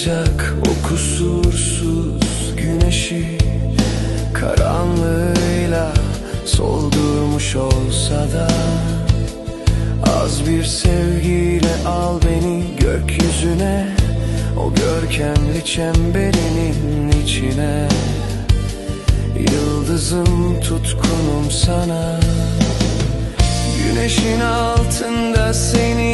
Ancak o kusursuz güneşi Karanlığıyla soldurmuş olsa da Az bir sevgiyle al beni gökyüzüne O görkemli çemberinin içine. Yıldızım tutkunum sana Güneşin altında seni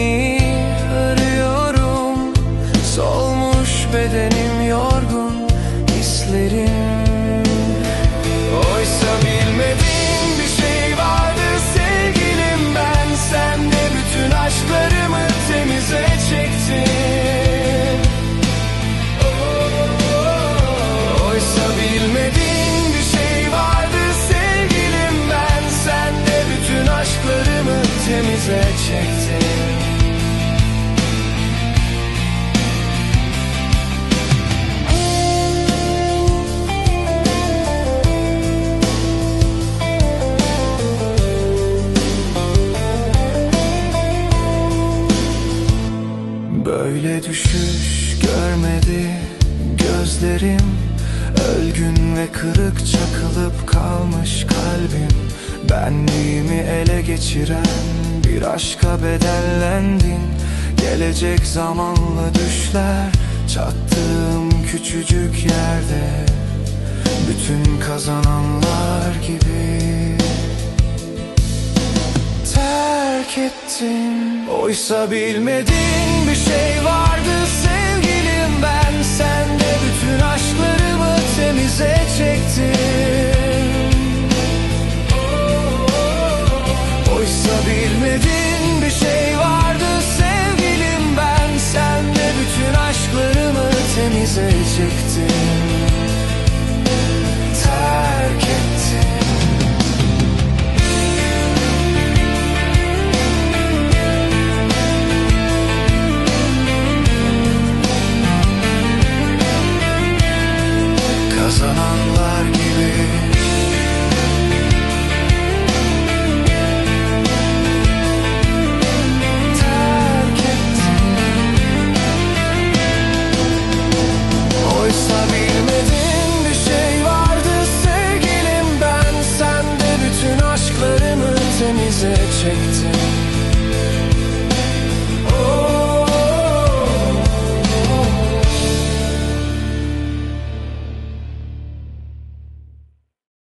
temize çektim Böyle düşüş görmedi gözlerim. Ölgün ve kırık çakılıp kalmış kalbim. Benliğimi ele geçiren bir aşka bedellendin. Gelecek zamanla düşler çattığım küçücük yerde. Bütün kazananlar gibi. Terk ettin Oysa bilmediğin bir şey rejected